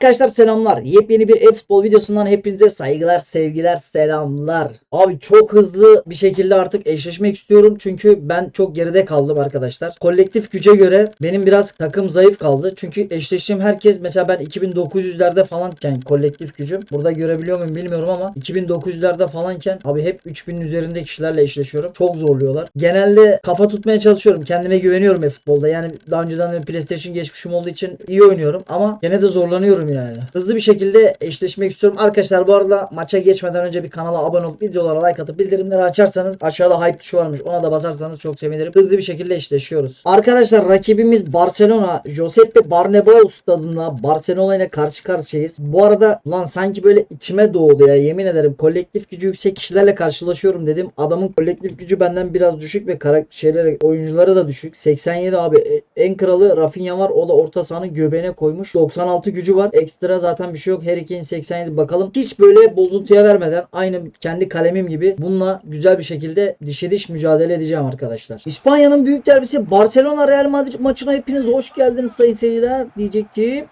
Arkadaşlar selamlar. Yepyeni bir e-futbol videosundan hepinize saygılar, sevgiler, selamlar. Abi çok hızlı bir şekilde artık eşleşmek istiyorum. Çünkü ben çok geride kaldım arkadaşlar. Kolektif güce göre benim biraz takım zayıf kaldı. Çünkü eşleştiğim herkes mesela ben 2900'lerde falanken kolektif gücüm. Burada görebiliyor muyum bilmiyorum ama 2900'lerde falanken abi hep 3000'in üzerinde kişilerle eşleşiyorum. Çok zorluyorlar. Genelde kafa tutmaya çalışıyorum. Kendime güveniyorum e-futbolda. Yani daha önceden de PlayStation geçmişim olduğu için iyi oynuyorum ama gene de zorlanıyorum yani. Hızlı bir şekilde eşleşmek istiyorum. Arkadaşlar bu arada maça geçmeden önce bir kanala abone olup videolara like atıp bildirimleri açarsanız aşağıda hype tuşu varmış. Ona da basarsanız çok sevinirim. Hızlı bir şekilde eşleşiyoruz. Arkadaşlar rakibimiz Barcelona. Giuseppe Barnebau stadında Barcelona ile karşı karşıyayız. Bu arada lan sanki böyle içime doğdu ya yemin ederim. Kolektif gücü yüksek kişilerle karşılaşıyorum dedim. Adamın kolektif gücü benden biraz düşük ve karakter şeyleri oyuncuları da düşük. 87 abi. E, En kralı Rafinha var. O da orta sahanın göbeğine koymuş. 96 gücü var. Ekstra zaten bir şey yok. Harry Kane 87 bakalım. Hiç böyle bozuntuya vermeden aynı kendi kalemim gibi bununla güzel bir şekilde dişe diş mücadele edeceğim arkadaşlar. İspanya'nın büyük derbisi Barcelona Real Madrid maçına hepiniz hoş geldiniz sayın seyirciler diyecektim.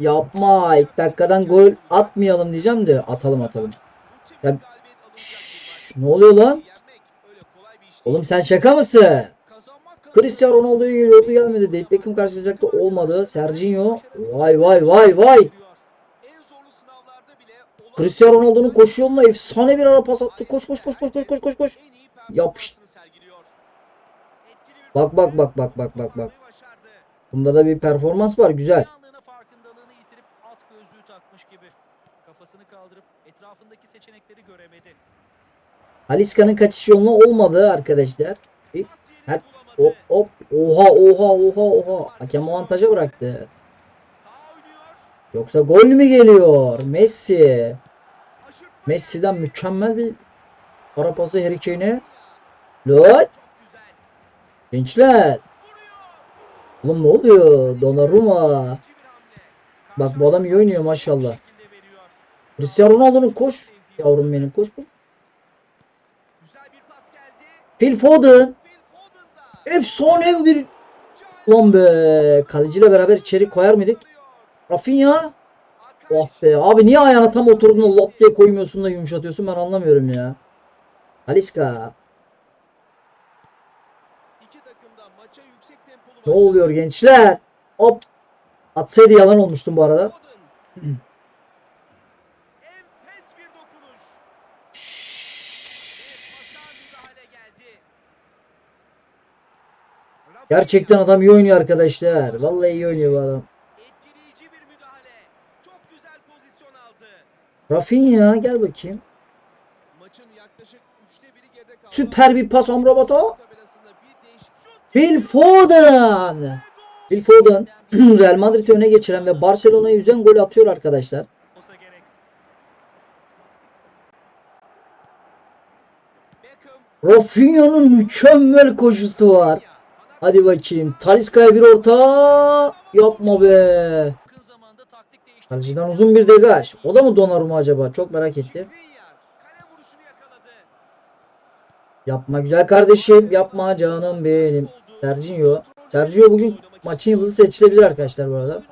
Yapma ilk dakikadan gol atmayalım diyeceğim de atalım atalım. Ya, şşş, ne oluyor lan? Oğlum sen şaka mısın? Cristiano Ronaldo'yu geliyordu gelmedi. David Beckham karşılayacaktı olmadı. Serginho vay vay vay vay. Cristiano Ronaldo'nun koşu yoluna efsane bir ara pas attı. Koş koş koş koş koş koş koş koş. Yapış. Bak bak bak bak bak bak bak. Bunda da bir performans var güzel. Kafasını kaçış yoluna olmadı arkadaşlar. Her- Hop hop. Oha oha oha oha. Hakem avantaja bıraktı. Yoksa gol mü geliyor? Messi. Messi'den mükemmel bir ara pası Harry Kane'e. Lol. Gençler. Oğlum ne oluyor? Donnarumma. Bak bu adam iyi oynuyor maşallah. Cristiano Ronaldo'nun koş. Yavrum benim koş koş. Phil Foden. Efsane bir Lan be. Kaleciyle beraber içeri koyar mıydık? Rafinha. Oh be. Abi niye ayağına tam oturduğunda lop diye koymuyorsun da yumuşatıyorsun ben anlamıyorum ya. Aliska. Ne oluyor gençler? Hop. Atsaydı yalan olmuştum bu arada. Gerçekten adam iyi oynuyor arkadaşlar. Vallahi iyi oynuyor bu adam. Etkileyici bir müdahale. Çok güzel pozisyon aldı. Rafinha gel bakayım. Maçın yaklaşık üçte biri geride kaldı. Süper bir pas Amrabat'a. Phil Foden. Phil Foden Real Madrid'i öne geçiren ve Barcelona'yı üzen gol atıyor arkadaşlar. Gerek. Rafinha'nın mükemmel koşusu var. Hadi bakayım. Talisca'ya bir orta. Yapma be. Kaleciden uzun bir degaj. O da mı Donnarumma acaba? Çok merak ettim. Yapma güzel kardeşim. Yapma canım benim. Sergio. Sergio bugün maçın yıldızı seçilebilir arkadaşlar bu arada.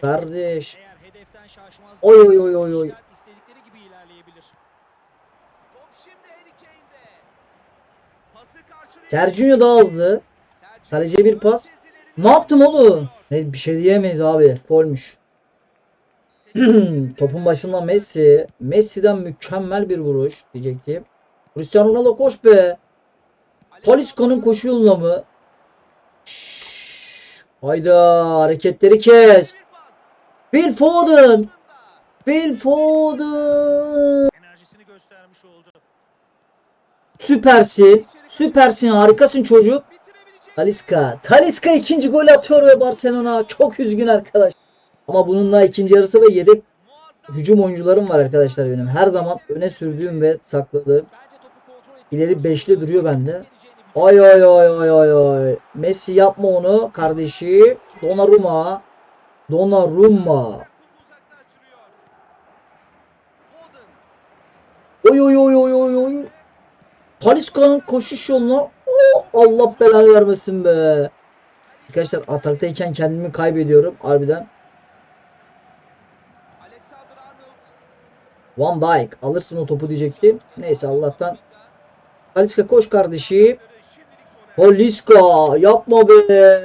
Kardeş. Oy, oy, oy, oy, oy. işler istedikleri gibi ilerleyebilir. Top şimdi Harry Kane'de. Pası karşılıyor. Sergio dağıldı. Sergio Kaleciye bir pas. Ne yaptım oğlum? Ne bir şey diyemeyiz abi. Golmüş. Topun başında Messi. Messi'den mükemmel bir vuruş diyecektim. Cristiano Ronaldo koş be. Talisca'nın koşu yoluna mı? Şşş. Hayda hareketleri kes. Phil Foden. Phil Foden. Enerjisini göstermiş oldu. Süpersin. Süpersin. Harikasın çocuk. Talisca. Talisca ikinci gol atıyor ve Barcelona çok üzgün arkadaş. Ama bununla ikinci yarısı ve yedek hücum oyuncularım var arkadaşlar benim. Her zaman öne sürdüğüm ve sakladığım. İleri beşli duruyor bende. Ay ay ay ay ay ay. Messi yapma onu kardeşi. Donnarumma. Donnarumma. Oy oy oy oy. Talisca'nın koşuş yoluna. Oh, Allah belanı vermesin be. Arkadaşlar ataktayken kendimi kaybediyorum harbiden. Van Dijk alırsın o topu diyecektim. Neyse Allah'tan. Taliska koş kardeşim. Taliska yapma be.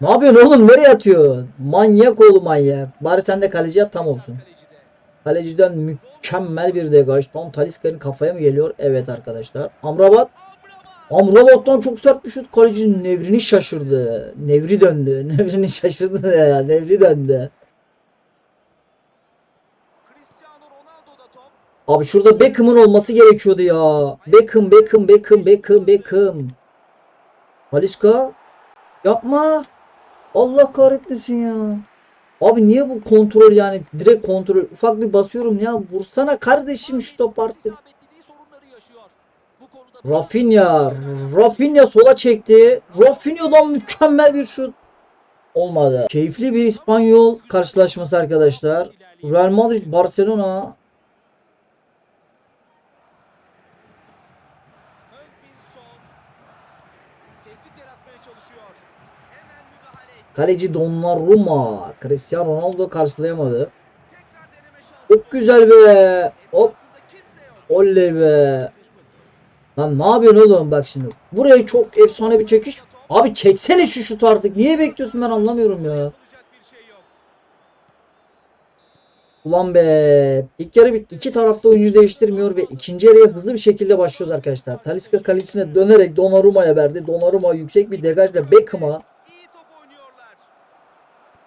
Ne yapıyorsun oğlum? Nereye atıyorsun? Manyak oğlum manyak. Bari sen de kaleci at tam olsun. Kalecide. Kaleciden mükemmel bir degaj. Tam Taliska'nın kafaya mı geliyor? Evet arkadaşlar. Amrabat. Amrabat. Amrabat'tan çok sert bir şut. Kalecinin nevrini şaşırdı. Nevri döndü. Nevrini şaşırdı ya. Nevri döndü. Abi şurada Beckham'ın olması gerekiyordu ya. Beckham, Beckham, Beckham, Beckham, Beckham. Taliska. Yapma. Allah kahretmesin ya. Abi niye bu kontrol yani direkt kontrol ufak bir basıyorum ya vursana kardeşim şu top artık. Rafinha, Rafinha sola çekti. Rafinha'dan mükemmel bir şut. Olmadı. Keyifli bir İspanyol karşılaşması arkadaşlar. Real Madrid Barcelona. Kaleci Donnarumma. Cristiano Ronaldo karşılayamadı. Çok güzel be. Hop. Oley be. Lan ne yapıyorsun oğlum bak şimdi. Buraya çok efsane bir çekiş. Abi çeksene şu şutu artık. Niye bekliyorsun ben anlamıyorum ya. Ulan be. İlk yarı bitti. İki tarafta oyuncu değiştirmiyor ve ikinci yarıya hızlı bir şekilde başlıyoruz arkadaşlar. Talisca kalecisine dönerek Donnarumma'ya verdi. Donnarumma yüksek bir degajla Beckham'a.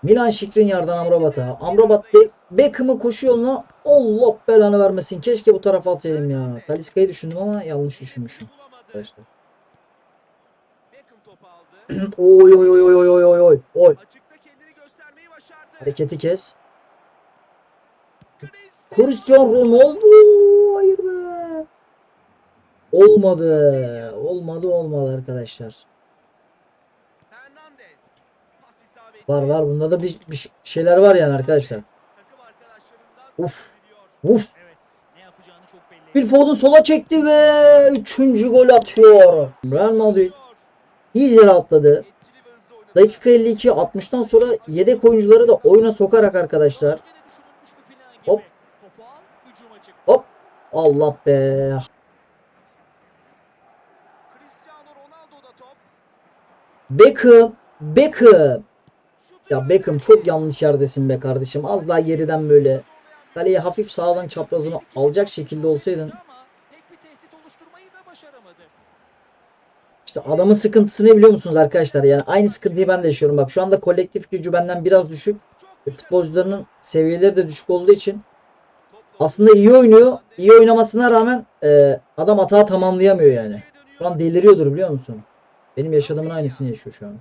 Milan Skriniar'dan Amrabat'a. Amrabat de Beckham'ı koşu yoluna Allah belanı vermesin. Keşke bu tarafa atsaydım ya. Talisca'yı düşündüm ama yanlış düşünmüşüm. Arkadaşlar. Oy oy oy oy oy oy oy oy. Başardı. Hareketi kes. Cristiano Ronaldo. Hayır be. Olmadı. Olmadı olmadı arkadaşlar. Var var. Bunda da bir, bir şeyler var yani arkadaşlar. Uf. Uf. Bir Wilford'un sola çekti ve üçüncü gol atıyor. Real Madrid iyice rahatladı. Dakika 52 60'tan sonra yedek oyuncuları da oyuna sokarak arkadaşlar. Hop. Hop. Allah be. Beckham. Beckham. Ya Beckham çok yanlış yerdesin be kardeşim. Az daha geriden böyle. Kaleye hafif sağdan çaprazını alacak şekilde olsaydın. İşte adamın sıkıntısı ne biliyor musunuz arkadaşlar? Yani aynı sıkıntıyı ben de yaşıyorum. Bak şu anda kolektif gücü benden biraz düşük. Futbolcularının seviyeleri de düşük olduğu için aslında iyi oynuyor. İyi oynamasına rağmen e, adam hata tamamlayamıyor yani. Şu an deliriyordur biliyor musun? Benim yaşadığımın aynısını yaşıyor şu an.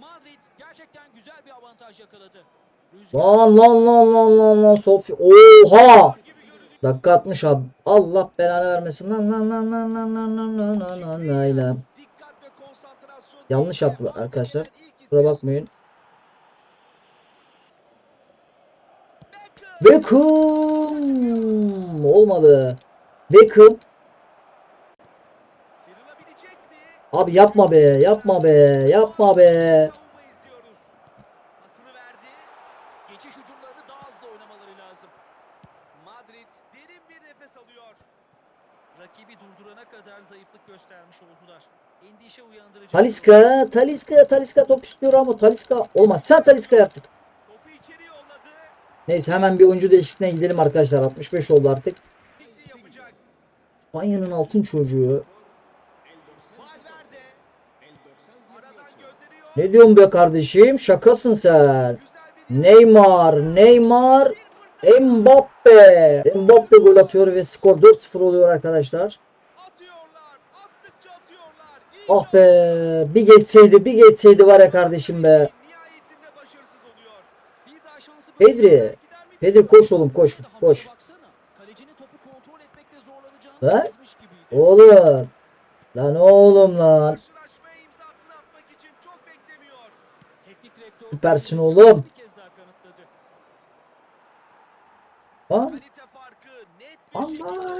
Madrid gerçekten güzel bir avantaj yakaladı. Rüzgar Lan lan lan lan lan lan Sofya. Oha! Dakika 60 abi. Allah belanı vermesin. Lan lan lan lan lan lan lan lan lan lan lan. Yanlış yaptı arkadaşlar. Kusura bakmayın. Beckham. Olmadı. Beckham. Abi yapma be. Yapma be. Yapma be. Taliska. Taliska. Taliska top istiyor ama Taliska. Olmaz. Sen Taliska artık. Neyse hemen bir oyuncu değişikliğine gidelim arkadaşlar. 65 oldu artık. Spanya'nın altın çocuğu. Ne diyorsun be kardeşim? Şakasın sen. Neymar. Neymar. Mbappe. Mbappe gol atıyor ve skor 4-0 oluyor arkadaşlar. Oh be. Bir geçseydi bir geçseydi var ya kardeşim be. Pedri. Pedri koş oğlum koş koş. Lan. Oğlum. Lan oğlum lan. Süpersin oğlum. Ha? Allah.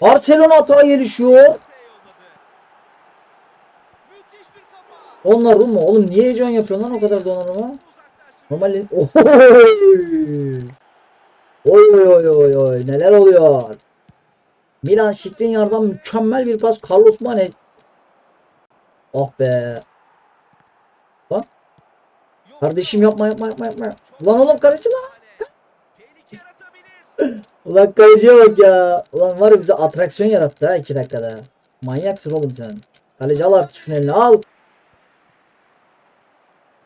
Barcelona hata hataya düşüyor. Donnarumma oğlum niye heyecan yapıyor lan o kadar Donnarumma? Normal Oy oy oy oy oy neler oluyor? Milan Skriniar'dan mükemmel bir pas Carlos Mane. Ah be. Lan. Kardeşim yapma yapma yapma yapma. Lan oğlum kaleci lan. Ulan kaleciye bak ya. Ulan var ya bize atraksiyon yarattı ha 2 dakikada. Manyaksın oğlum sen. Kaleci al artık şunu eline al.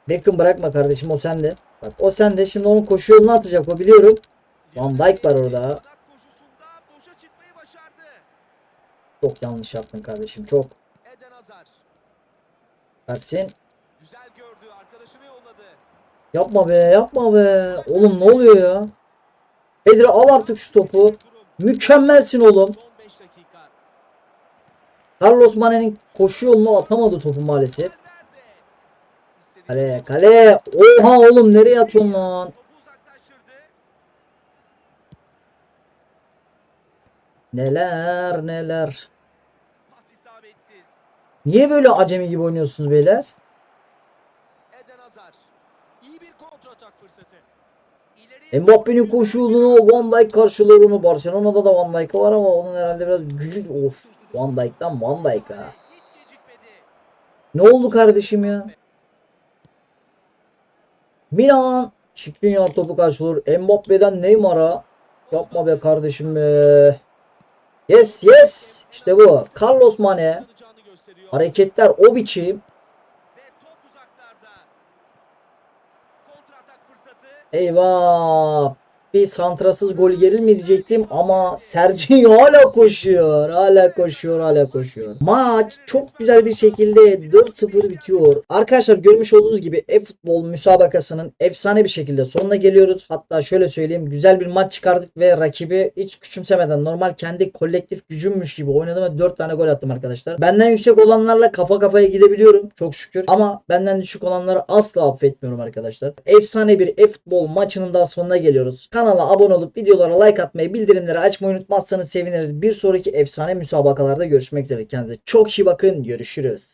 Beckham bırakma kardeşim o sende. Bak o sende şimdi onun koşu yolunu atacak o biliyorum. Van Dijk var orada. Çok yanlış yaptın kardeşim çok. Eden Hazar. Ersin. Güzel gördü. Arkadaşını yolladı. Yapma be yapma be. Oğlum ne oluyor ya? Pedri al artık şu topu. Mükemmelsin oğlum. Son 5 dakika. Carlos Mane'nin koşu yolunu atamadı topu maalesef. Kale kale. Oha oğlum nereye atıyorsun lan? Neler neler. Niye böyle acemi gibi oynuyorsunuz beyler? Eden Hazar. İyi bir kontratak fırsatı. İleriye Mbappe'nin doğru koşu güzel bir yolunu Van Dijk karşılıyor onu. Barcelona'da da Van Dijk var ama onun herhalde biraz gücü... Of Van Dijk'tan Van Dijk ha. Ne oldu kardeşim ya? Milan. Skriniar topu karşılıyor. Mbappe'den Neymar'a. Yapma be kardeşim be. Yes yes. İşte bu. Carlos Mane. Hareketler o biçim. Eyvah. Bir santrasız gol gelir mi diyecektim ama Sergio hala koşuyor. Hala koşuyor, hala koşuyor. Maç çok güzel bir şekilde 4-0 bitiyor. Arkadaşlar görmüş olduğunuz gibi e-futbol müsabakasının efsane bir şekilde sonuna geliyoruz. Hatta şöyle söyleyeyim güzel bir maç çıkardık ve rakibi hiç küçümsemeden normal kendi kolektif gücümmüş gibi oynadım ve 4 tane gol attım arkadaşlar. Benden yüksek olanlarla kafa kafaya gidebiliyorum çok şükür. Ama benden düşük olanları asla affetmiyorum arkadaşlar. Efsane bir e-futbol maçının daha sonuna geliyoruz. Kanala abone olup videolara like atmayı, bildirimleri açmayı unutmazsanız seviniriz. Bir sonraki efsane müsabakalarda görüşmek üzere. Kendinize çok iyi bakın. Görüşürüz.